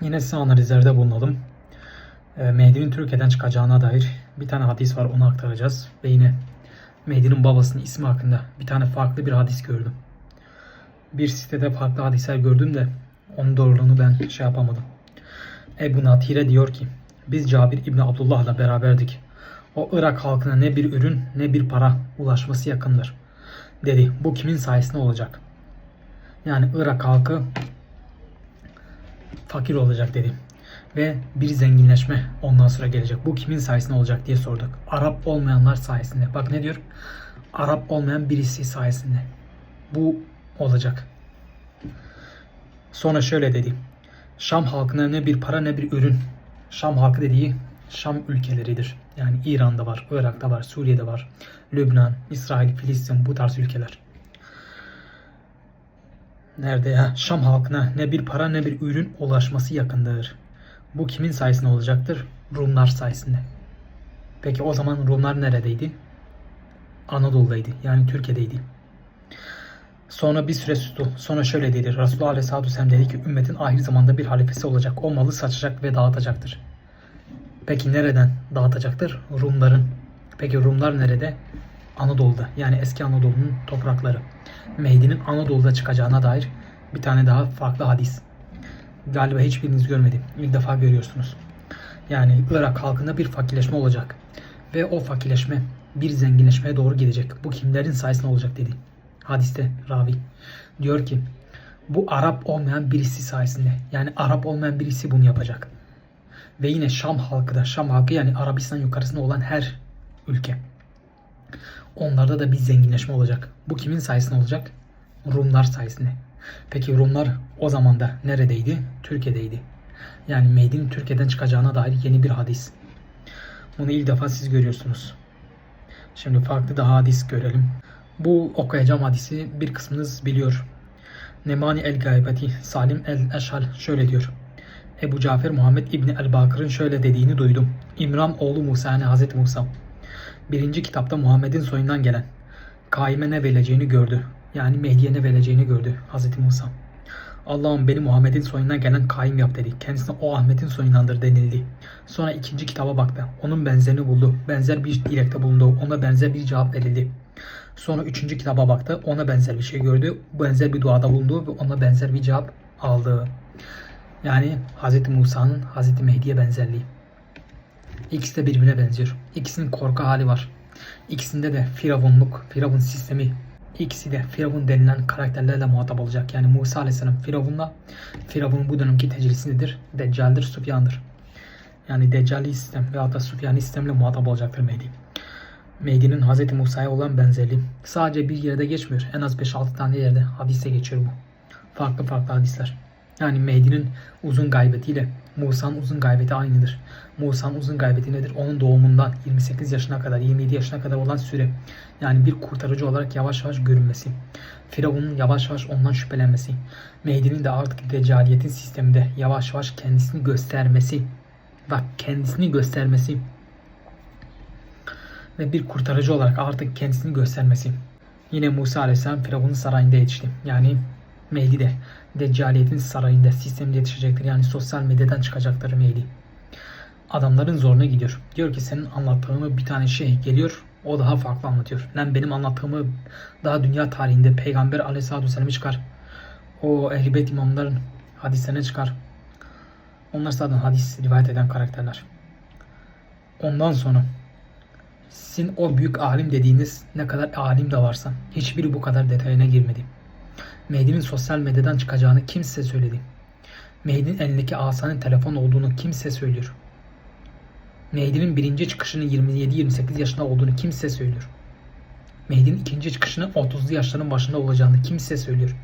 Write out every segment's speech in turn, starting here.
Yine size analizlerde bulunalım. Ee, Mehdi'nin Türkiye'den çıkacağına dair bir tane hadis var onu aktaracağız. Ve yine Mehdi'nin babasının ismi hakkında bir tane farklı bir hadis gördüm. Bir sitede farklı hadisler gördüm de onun doğruluğunu ben şey yapamadım. Ebu Natire diyor ki biz Cabir İbni Abdullah'la beraberdik. O Irak halkına ne bir ürün ne bir para ulaşması yakındır. Dedi bu kimin sayesinde olacak? Yani Irak halkı fakir olacak dedi. Ve bir zenginleşme ondan sonra gelecek. Bu kimin sayesinde olacak diye sorduk. Arap olmayanlar sayesinde. Bak ne diyor? Arap olmayan birisi sayesinde. Bu olacak. Sonra şöyle dedi. Şam halkına ne bir para ne bir ürün. Şam halkı dediği Şam ülkeleridir. Yani İran'da var, Irak'ta var, Suriye'de var, Lübnan, İsrail, Filistin bu tarz ülkeler. Nerede ya? Şam halkına ne bir para ne bir ürün ulaşması yakındır. Bu kimin sayesinde olacaktır? Rumlar sayesinde. Peki o zaman Rumlar neredeydi? Anadolu'daydı. Yani Türkiye'deydi. Sonra bir süre sustu. Sonra şöyle dedi. Resulullah Aleyhisselatü Vesselam dedi ki ümmetin ahir zamanda bir halifesi olacak. O malı saçacak ve dağıtacaktır. Peki nereden dağıtacaktır? Rumların. Peki Rumlar nerede? Anadolu'da. Yani eski Anadolu'nun toprakları. Mehdi'nin Anadolu'da çıkacağına dair bir tane daha farklı hadis. Galiba hiçbiriniz görmedi. İlk defa görüyorsunuz. Yani Irak halkında bir fakirleşme olacak. Ve o fakirleşme bir zenginleşmeye doğru gidecek. Bu kimlerin sayesinde olacak dedi. Hadiste ravi. Diyor ki bu Arap olmayan birisi sayesinde. Yani Arap olmayan birisi bunu yapacak. Ve yine Şam halkı da. Şam halkı yani Arabistan yukarısında olan her ülke. Onlarda da bir zenginleşme olacak. Bu kimin sayesinde olacak? Rumlar sayesinde. Peki Rumlar o zaman da neredeydi? Türkiye'deydi. Yani Mehdi'nin Türkiye'den çıkacağına dair yeni bir hadis. Bunu ilk defa siz görüyorsunuz. Şimdi farklı daha hadis görelim. Bu okuyacağım hadisi bir kısmınız biliyor. Nemani el Gaybeti Salim el Eşhal şöyle diyor. Ebu Cafer Muhammed İbni el Bakır'ın şöyle dediğini duydum. İmran oğlu Musa yani Hazreti Musa. Birinci kitapta Muhammed'in soyundan gelen Kaime ne vereceğini gördü. Yani Mehdi'ye ne vereceğini gördü Hazreti Musa. Allah'ım beni Muhammed'in soyundan gelen kaim yap dedi. Kendisine o Ahmet'in soyundandır denildi. Sonra ikinci kitaba baktı. Onun benzerini buldu. Benzer bir dilekte bulundu. Ona benzer bir cevap verildi. Sonra üçüncü kitaba baktı. Ona benzer bir şey gördü. Benzer bir duada bulundu ve ona benzer bir cevap aldı. Yani Hz. Musa'nın Hz. Mehdi'ye benzerliği. İkisi de birbirine benziyor. İkisinin korku hali var. İkisinde de firavunluk, firavun sistemi. İkisi de firavun denilen karakterlerle muhatap olacak. Yani Musa Aleyhisselam firavunla, firavunun bu dönemki tecrübesi nedir? Deccal'dir, Sufyan'dır. Yani Deccali sistem veyahut da Sufyani sistemle muhatap olacaktır Mehdi. Mehdi'nin Hz. Musa'ya olan benzerliği. Sadece bir yerde geçmiyor. En az 5-6 tane yerde hadise geçiyor bu. Farklı farklı hadisler. Yani Mehdi'nin uzun gaybetiyle Musa'nın uzun gaybeti aynıdır. Musa'nın uzun gaybeti nedir? Onun doğumundan 28 yaşına kadar, 27 yaşına kadar olan süre. Yani bir kurtarıcı olarak yavaş yavaş görünmesi. Firavun'un yavaş yavaş ondan şüphelenmesi. Mehdi'nin de artık deccaliyetin sisteminde yavaş yavaş kendisini göstermesi. Bak kendisini göstermesi. Ve bir kurtarıcı olarak artık kendisini göstermesi. Yine Musa Aleyhisselam Firavun'un sarayında yetişti. Yani Mehdi de Deccaliyetin sarayında sistemde yetişecektir. Yani sosyal medyadan çıkacaktır Mehdi. Adamların zoruna gidiyor. Diyor ki senin anlattığını bir tane şey geliyor. O daha farklı anlatıyor. Lan benim anlattığımı daha dünya tarihinde Peygamber Aleyhisselatü Vesselam'ı çıkar. O Ehl-i Beyt imamların hadislerine çıkar. Onlar zaten hadis rivayet eden karakterler. Ondan sonra sizin o büyük alim dediğiniz ne kadar alim de varsa hiçbiri bu kadar detayına girmedi. Mehdi'nin sosyal medyadan çıkacağını kim size söyledi? Mehdi'nin elindeki asanın telefon olduğunu kim size söylüyor? Mehdi'nin birinci çıkışının 27-28 yaşında olduğunu kim size söylüyor? Mehdi'nin ikinci çıkışının 30'lu yaşların başında olacağını kim size söylüyor?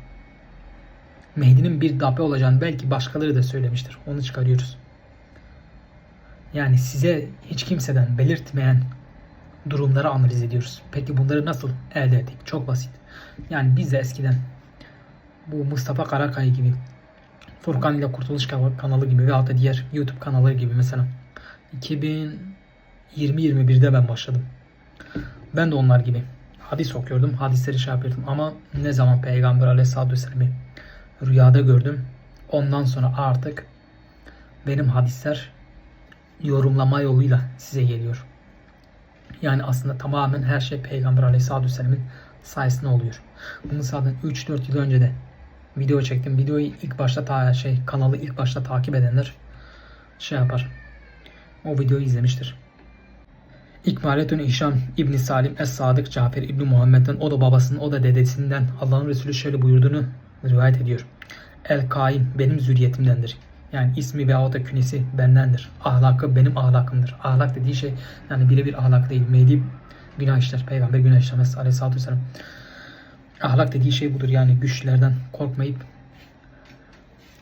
Mehdi'nin bir dape olacağını belki başkaları da söylemiştir. Onu çıkarıyoruz. Yani size hiç kimseden belirtmeyen durumları analiz ediyoruz. Peki bunları nasıl elde ettik? Çok basit. Yani biz de eskiden bu Mustafa Karakaya gibi Furkan ile Kurtuluş kanalı gibi veyahut da diğer YouTube kanalları gibi mesela 2020-21'de ben başladım. Ben de onlar gibi hadis okuyordum, hadisleri şey yapıyordum ama ne zaman Peygamber Aleyhisselatü Vesselam'ı rüyada gördüm ondan sonra artık benim hadisler yorumlama yoluyla size geliyor. Yani aslında tamamen her şey Peygamber Aleyhisselatü Vesselam'ın sayesinde oluyor. Bunu zaten 3-4 yıl önce de video çektim. Videoyu ilk başta ta şey kanalı ilk başta takip edenler şey yapar. O videoyu izlemiştir. İkmaletün İhşam İbni Salim Es-Sadık Cafer İbni Muhammed'den o da babasının o da dedesinden Allah'ın Resulü şöyle buyurduğunu rivayet ediyor. El Kaim benim zürriyetimdendir. Yani ismi veya da künesi bendendir. Ahlakı benim ahlakımdır. Ahlak dediği şey yani birebir ahlak değil. Mehdi günah işler. Peygamber günah işlemez aleyhissalatü vesselam. Ahlak dediği şey budur. Yani güçlerden korkmayıp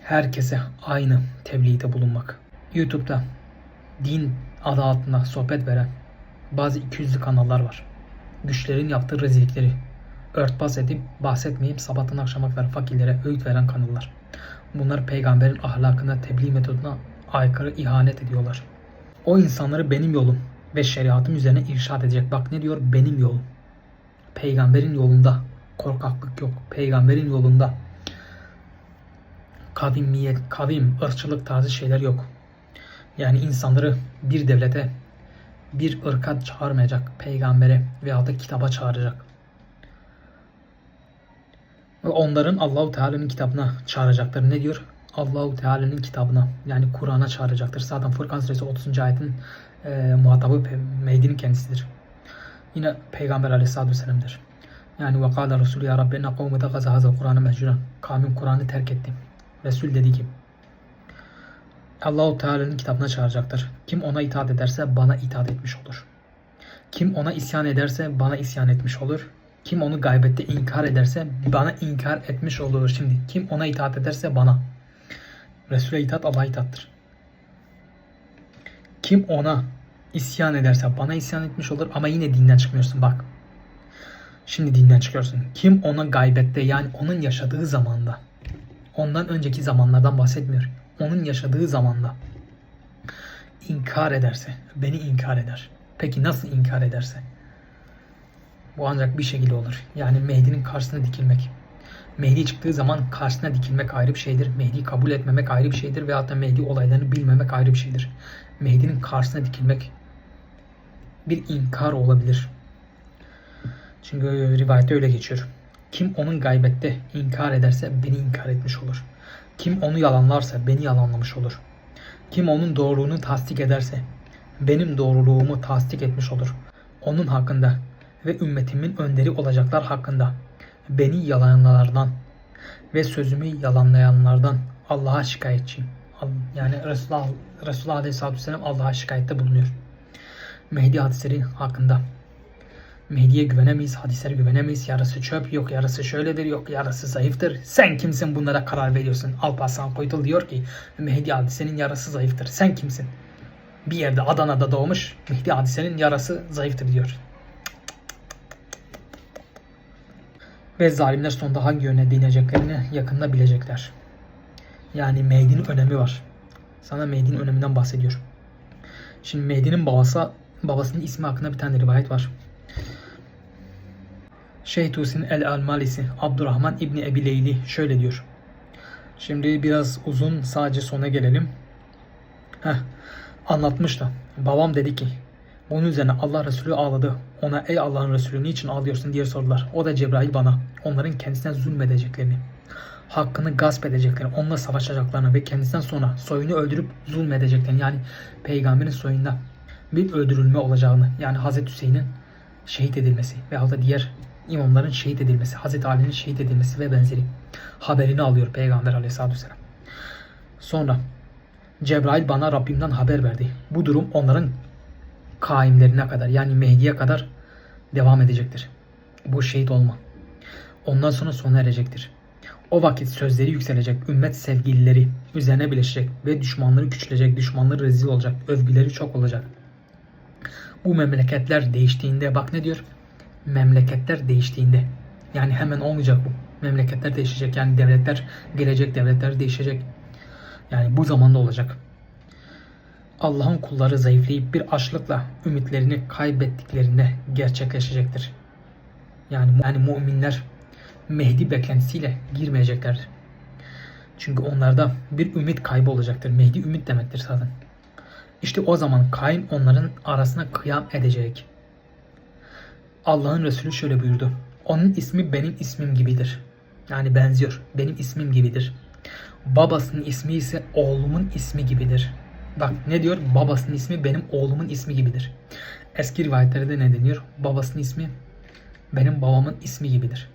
herkese aynı tebliğde bulunmak. YouTube'da din adı altında sohbet veren bazı 200'lü kanallar var. Güçlerin yaptığı rezillikleri örtbas edip bahsetmeyip sabahtan akşama kadar fakirlere öğüt veren kanallar. Bunlar peygamberin ahlakına, tebliğ metoduna aykırı ihanet ediyorlar. O insanları benim yolum ve şeriatım üzerine irşad edecek. Bak ne diyor? Benim yolum. Peygamberin yolunda korkaklık yok. Peygamberin yolunda kavimiyet, kavim, ırkçılık tarzı şeyler yok. Yani insanları bir devlete, bir ırka çağırmayacak, peygambere veya da kitaba çağıracak. Onların Allahu Teala'nın kitabına çağıracaklar. Ne diyor? Allahu Teala'nın kitabına yani Kur'an'a çağıracaktır. Zaten Furkan suresi 30. ayetin e, muhatabı Mehdi'nin kendisidir. Yine Peygamber Aleyhisselatü Vesselam'dır. Yani ve kâle Resulü ya Rabbi enne kavmi takaza hazal Kur'an'ı mehcuran. Kavmim Kur'an'ı terk etti. Resul dedi ki Allahu Teala'nın kitabına çağıracaktır. Kim ona itaat ederse bana itaat etmiş olur. Kim ona isyan ederse bana isyan etmiş olur. Kim onu gaybette inkar ederse bana inkar etmiş olur. Şimdi kim ona itaat ederse bana. Resul'e itaat Allah'a itaattır. Kim ona isyan ederse bana isyan etmiş olur ama yine dinden çıkmıyorsun bak. Şimdi dinden çıkıyorsun. Kim ona gaybette yani onun yaşadığı zamanda ondan önceki zamanlardan bahsetmiyor. Onun yaşadığı zamanda inkar ederse, beni inkar eder. Peki nasıl inkar ederse? Bu ancak bir şekilde olur. Yani Mehdi'nin karşısına dikilmek. Mehdi çıktığı zaman karşısına dikilmek ayrı bir şeydir. Mehdi'yi kabul etmemek ayrı bir şeydir. Veyahut da Mehdi olaylarını bilmemek ayrı bir şeydir. Mehdi'nin karşısına dikilmek bir inkar olabilir. Çünkü rivayette öyle geçiyor. Kim onun gaybette inkar ederse beni inkar etmiş olur. Kim onu yalanlarsa beni yalanlamış olur. Kim onun doğruluğunu tasdik ederse benim doğruluğumu tasdik etmiş olur. Onun hakkında ve ümmetimin önderi olacaklar hakkında beni yalanlayanlardan ve sözümü yalanlayanlardan Allah'a şikayetçiyim. Yani Resulullah, Resulullah Aleyhisselatü Vesselam Allah'a şikayette bulunuyor. Mehdi hadisleri hakkında. Mehdi'ye güvenemeyiz, hadislere güvenemeyiz. Yarısı çöp, yok yarısı şöyledir, yok yarısı zayıftır. Sen kimsin bunlara karar veriyorsun? Alparslan Koytul diyor ki Mehdi hadisenin yarısı zayıftır. Sen kimsin? Bir yerde Adana'da doğmuş Mehdi hadisenin yarısı zayıftır diyor. Ve zalimler sonunda hangi yöne dineceklerini yakında bilecekler. Yani Mehdi'nin önemi var. Sana Mehdi'nin öneminden bahsediyor. Şimdi Mehdi'nin babası, babasının ismi hakkında bir tane rivayet var. Şeyh Tusin el-Almalisi Abdurrahman İbni Ebi Leyli şöyle diyor. Şimdi biraz uzun sadece sona gelelim. Heh, anlatmış da. Babam dedi ki bunun üzerine Allah Resulü ağladı. Ona ey Allah'ın Resulü niçin ağlıyorsun diye sordular. O da Cebrail bana onların kendisine zulmedeceklerini, hakkını gasp edeceklerini, onunla savaşacaklarını ve kendisinden sonra soyunu öldürüp zulmedeceklerini yani peygamberin soyunda bir öldürülme olacağını yani Hazreti Hüseyin'in şehit edilmesi veya da diğer imamların şehit edilmesi, Hazreti Ali'nin şehit edilmesi ve benzeri haberini alıyor Peygamber aleyhissalatü vesselam. Sonra Cebrail bana Rabbimden haber verdi. Bu durum onların kaimlerine kadar yani Mehdi'ye kadar devam edecektir. Bu şehit olma. Ondan sonra sona erecektir. O vakit sözleri yükselecek, ümmet sevgilileri üzerine birleşecek ve düşmanları küçülecek, düşmanları rezil olacak, övgüleri çok olacak. Bu memleketler değiştiğinde bak ne diyor? Memleketler değiştiğinde. Yani hemen olmayacak bu. Memleketler değişecek. Yani devletler gelecek, devletler değişecek. Yani bu zamanda olacak. Allah'ın kulları zayıflayıp bir açlıkla ümitlerini kaybettiklerinde gerçekleşecektir. Yani, yani müminler Mehdi beklentisiyle girmeyecekler. Çünkü onlarda bir ümit kaybı olacaktır. Mehdi ümit demektir zaten. İşte o zaman Kain onların arasına kıyam edecek. Allah'ın Resulü şöyle buyurdu. Onun ismi benim ismim gibidir. Yani benziyor. Benim ismim gibidir. Babasının ismi ise oğlumun ismi gibidir. Bak ne diyor? Babasının ismi benim oğlumun ismi gibidir. Eski rivayetlerde ne deniyor? Babasının ismi benim babamın ismi gibidir.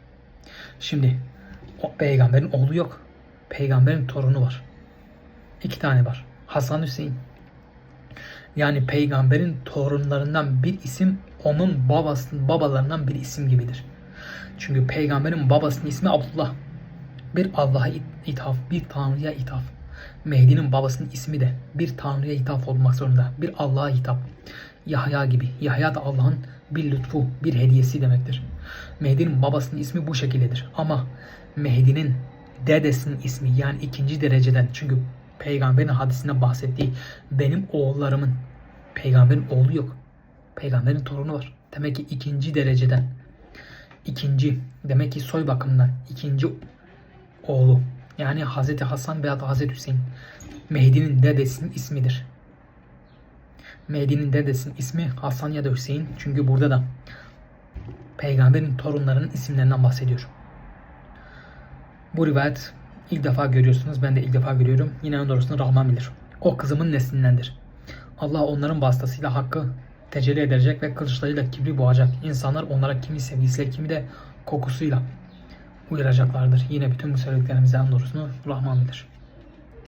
Şimdi o peygamberin oğlu yok. Peygamberin torunu var. İki tane var. Hasan Hüseyin. Yani peygamberin torunlarından bir isim onun babasının babalarından bir isim gibidir. Çünkü peygamberin babasının ismi Abdullah. Bir Allah'a it- ithaf, bir Tanrı'ya ithaf. Mehdi'nin babasının ismi de bir Tanrı'ya ithaf olmak zorunda. Bir Allah'a hitap. Yahya gibi. Yahya da Allah'ın bir lütfu, bir hediyesi demektir. Mehdi'nin babasının ismi bu şekildedir. Ama Mehdi'nin dedesinin ismi yani ikinci dereceden çünkü peygamberin hadisinde bahsettiği benim oğullarımın peygamberin oğlu yok. Peygamberin torunu var. Demek ki ikinci dereceden ikinci demek ki soy bakımından ikinci oğlu yani Hazreti Hasan veya Hazreti Hüseyin Mehdi'nin dedesinin ismidir. Mehdi'nin dedesinin ismi Hasan ya da Hüseyin çünkü burada da peygamberin torunlarının isimlerinden bahsediyor. Bu rivayet ilk defa görüyorsunuz. Ben de ilk defa görüyorum. Yine en doğrusunu Rahman bilir. O kızımın neslindendir. Allah onların vasıtasıyla hakkı tecelli edecek ve kılıçlarıyla kibri boğacak. İnsanlar onlara kimi sevgisiyle kimi de kokusuyla uyaracaklardır. Yine bütün bu söylediklerimizden doğrusunu Rahman bilir.